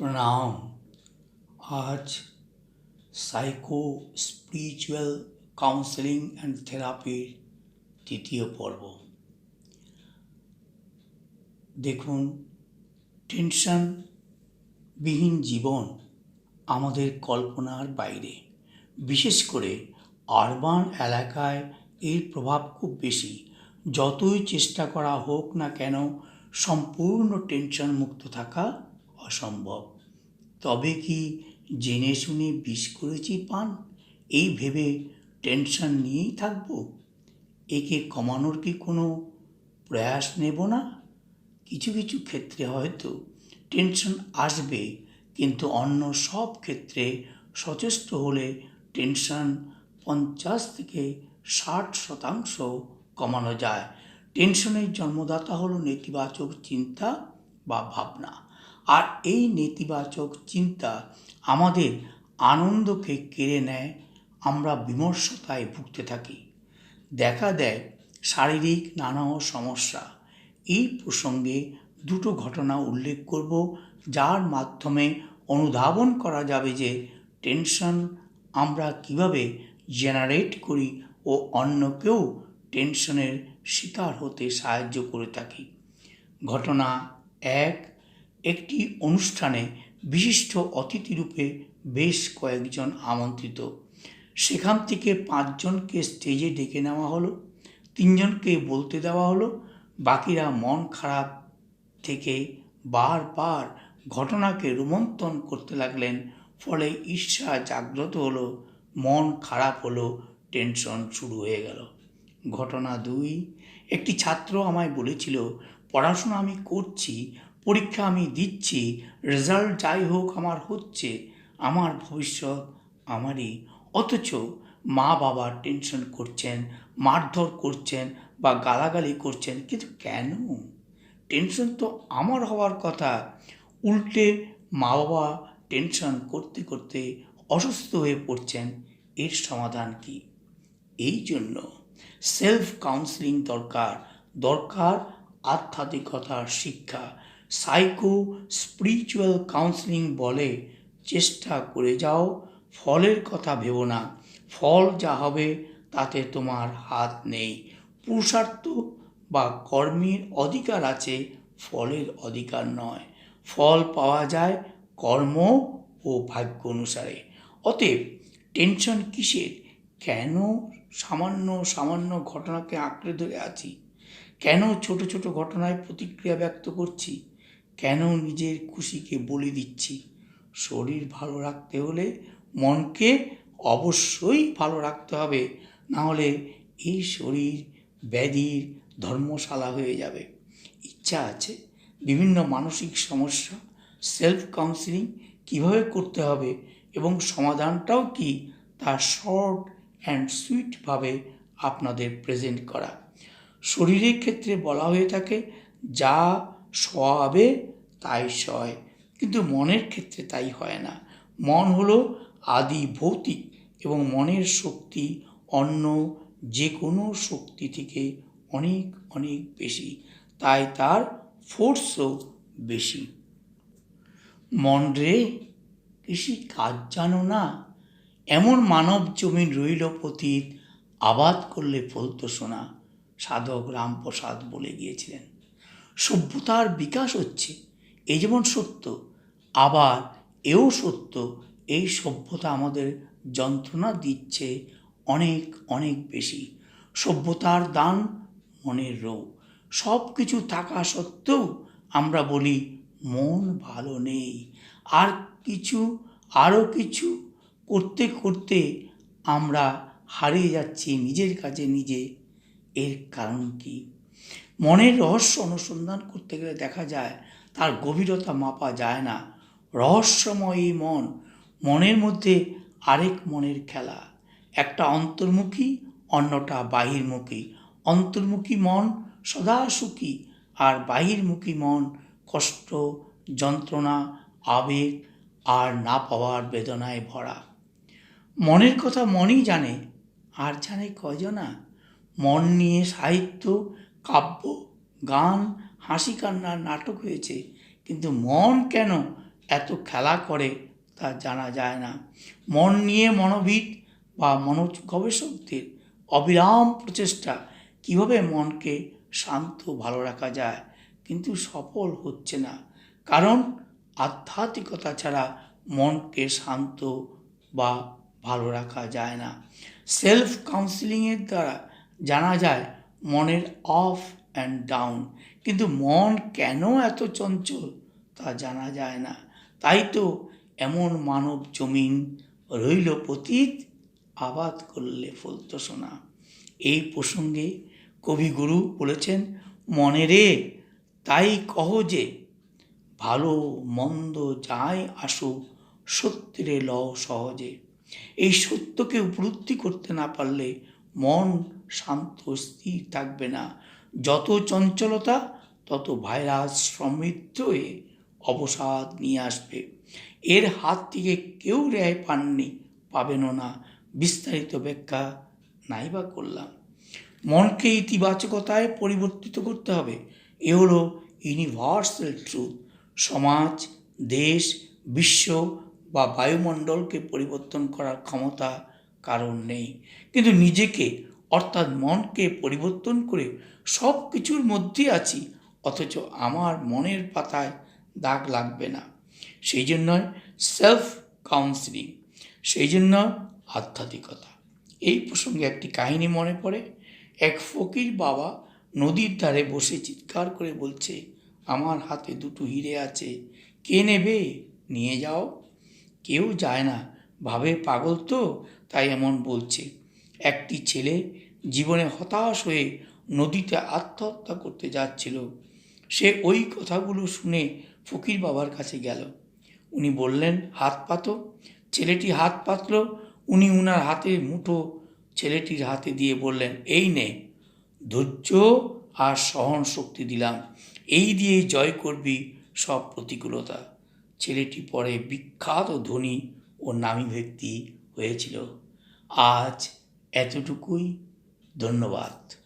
প্রণাম আজ psycho spiritual counselling and থেরাপির তৃতীয় পর্ব দেখুন টেনশনবিহীন জীবন আমাদের কল্পনার বাইরে। বিশেষ করে আরবান এলাকায় এর প্রভাব খুব বেশি। যতই চেষ্টা করা হোক না কেন, সম্পূর্ণ টেনশন মুক্ত থাকা অসম্ভব। তবে কি জেনে শুনে বিষ করেছি পান? এই ভেবে টেনশন নিয়েই থাকব? একে কমানোর কি কোনো প্রয়াস নেব না? কিছু কিছু ক্ষেত্রে হয়তো টেনশন আসবে, কিন্তু অন্য সব ক্ষেত্রে সচেষ্ট হলে টেনশন পঞ্চাশ থেকে ষাট শতাংশ কমানো যায়। টেনশনের জন্মদাতা হলো নেতিবাচক চিন্তা বা ভাবনা। আর এই নেতিবাচক চিন্তা আমাদের আনন্দকে কেড়ে নেয়, আমরা বিমর্ষতায় ভুগতে থাকি। দেখা দেয় শারীরিক নানা সমস্যা। এই প্রসঙ্গে দুটো ঘটনা উল্লেখ করব, যার মাধ্যমে অনুধাবন করা যাবে যে টেনশন আমরা কীভাবে জেনারেট করি ও অন্যকেও টেনশনের শিকার হতে সাহায্য করে থাকি। ঘটনা এক একটি অনুষ্ঠানে বিশিষ্ট অতিথিরূপে বেশ কয়েকজন আমন্ত্রিত। সেখান থেকে পাঁচজনকে স্টেজে ডেকে নেওয়া হলো, তিনজনকে বলতে দেওয়া হলো, বাকিরা মন খারাপ থেকে বারবার ঘটনাকে রোমন্থন করতে লাগলেন, ফলে ঈর্ষা জাগ্রত হলো, মন খারাপ হলো, টেনশন শুরু হয়ে গেল। ঘটনা দুই, একটি ছাত্র আমায় বলেছিল, পড়াশোনা আমি করছি পরীক্ষা আমি দিচ্ছি রেজাল্ট যাই হোক আমার হচ্ছে, আমার ভবিষ্যৎ আমারই। অথচ মা বাবা টেনশন করছেন, মারধর করছেন বা গালাগালি করছেন, কিন্তু কেন? টেনশন তো আমার হওয়ার কথা। উল্টে মা বাবা টেনশন করতে করতে অসুস্থ হয়ে পড়ছেন, এর সমাধান কি? এই জন্য সেলফ কাউন্সিলিং দরকার। দরকার আধ্যাত্মিকতার শিক্ষা। সাইকো স্পিরিচুয়াল কাউন্সিলিং বলে, চেষ্টা করে যাও, ফলের কথা ভেবো না। ফল যা হবে, তাতে তোমার হাত নেই। পুরুষার্থ বা কর্মের অধিকার আছে, ফলের অধিকার নয়। ফল পাওয়া যায় কর্ম ও ভাগ্য অনুসারে। অতএব টেনশন কিসের? কেন সামান্য সামান্য ঘটনাকে আঁকড়ে ধরে আছি? কেন ছোট ছোট ঘটনায় প্রতিক্রিয়া ব্যক্ত করছি? কেন নিজের খুশিকে বলি দিচ্ছি? শরীর ভালো রাখতে হলে মনকে অবশ্যই ভালো রাখতে হবে না হলে এই শরীর ব্যাধির ধর্মশালা হয়ে যাবে। ইচ্ছা আছে, বিভিন্ন মানসিক সমস্যা সেলফ কাউন্সিলিং কীভাবে করতে হবে এবং সমাধানটাও কি তা শর্ট অ্যান্ড সুইটভাবে আপনাদের প্রেজেন্ট করা। শরীরের ক্ষেত্রে বলা হয়ে থাকে, যা সবে তাই সয়। কিন্তু মনের ক্ষেত্রে তাই হয় না। মন হলো আদি ভৌতিক এবং মনের শক্তি অন্য যে কোনো শক্তি থেকে অনেক অনেক বেশি। তাই তার ফোর্সও বেশি। মন রে, কৃষি কাজ জানো না? এমন মানব জমিন রইল পতীত, আবাদ করলে ফলতো শোনা। সাধক রামপ্রসাদ বলে গিয়েছিলেন। সভ্যতার বিকাশ হচ্ছে। এ যেমন সত্য, আবার এও সত্য, এই সভ্যতা আমাদের যন্ত্রণা দিচ্ছে অনেক অনেক বেশি। সভ্যতার দান মনের রোগ। সব কিছু থাকা সত্ত্বেও আমরা বলি, মন ভালো নেই। আর কিছু আরও কিছু করতে করতে আমরা হারিয়ে যাচ্ছি নিজের কাছে নিজে। এর কারণ কি? মনের রহস্য অনুসন্ধান করতে গেলে দেখা যায়, তার গভীরতা মাপা যায় না। রহস্যময় এই মন, মনের মধ্যে আরেক মনের খেলা। একটা অন্তর্মুখী, অন্যটা বাহিরমুখী। অন্তর্মুখী মন সদা সুখী, আর বাহিরমুখী মন কষ্ট, যন্ত্রণা, আবেগ, আর না পাওয়ার বেদনায় ভরা। মনের কথা মনই জানে, আর জানে কজনা মন নিয়ে সাহিত্য কাব্য, গান হাসি কান্নার নাটক হয়েছে, কিন্তু মন কেন এত খেলা করে তা জানা যায় না। মন নিয়ে মনোবিদ বা মনোজ গবেষকদের অবিরাম প্রচেষ্টা, কীভাবে মনকে শান্ত ভালো রাখা যায়, কিন্তু সফল হচ্ছে না। কারণ আধ্যাত্মিকতা ছাড়া মনকে শান্ত বা ভালো রাখা যায় না। সেলফ কাউন্সিলিংয়ের দ্বারা জানা যায় মনের অফ অ্যান্ড ডাউন। কিন্তু মন কেন এত চঞ্চল তা জানা যায় না। তাই তো এমন মানব জমিন রইল পতীত আবাদ করলে ফলত শোনা এই প্রসঙ্গে কবিগুরু বলেছেন, মনে রে, তাই কহ যে, ভালো মন্দ যাই আসুক, সত্যিরে লও সহজে। এই সত্যকে উপলব্ধি করতে না পারলে মন শান্ত, স্থির থাকবে না। যত চঞ্চলতা, তত ভাইরাস সমৃদ্ধ হয়ে অবসাদ নিয়ে আসবে। এর হাত থেকে কেউ রেহাই পাননি, পাবেনও না। বিস্তারিত ব্যাখ্যা নাই বা করলাম। মনকে ইতিবাচকতায় পরিবর্তিত করতে হবে। এ হলো ইউনিভার্সাল ট্রুথ সমাজ, দেশ, বিশ্ব বা বায়ুমণ্ডলকে পরিবর্তন করার ক্ষমতা কারণ নেই। কিন্তু নিজেকে, অর্থাৎ মনকে পরিবর্তন করে সব কিছুর মধ্যে আছি, অথচ আমার মনের পাতায় দাগ লাগবে না। সেই জন্যই সেলফ কাউন্সিলিং সেই জন্য আধ্যাত্মিকতা। এই প্রসঙ্গে একটি কাহিনী মনে পড়ে। এক ফকির বাবা নদীর ধারে বসে চিৎকার করে বলছে, আমার হাতে দুটো হিরে আছে, কে নেবে? নিয়ে যাও। কেউ যায় না। ভাবে পাগল তো? তাই এমন বলছে। একটি ছেলে জীবনে হতাশ হয়ে নদীতে আত্মহত্যা করতে যাচ্ছিল। সে ওই কথাগুলো শুনে ফকির বাবার কাছে গেল। উনি বললেন, হাত পাতো। ছেলেটি হাত পাতল। উনি উনার হাতে মুঠো ছেলেটির হাতে দিয়ে বললেন, এই নে। ধৈর্য আর সহন শক্তি দিলাম। এই দিয়ে জয় করবি সব প্রতিকূলতা। ছেলেটি পরে বিখ্যাত ধনী ও নামী ব্যক্তি হয়েছিল। আজ এতটুকুই। ধন্যবাদ।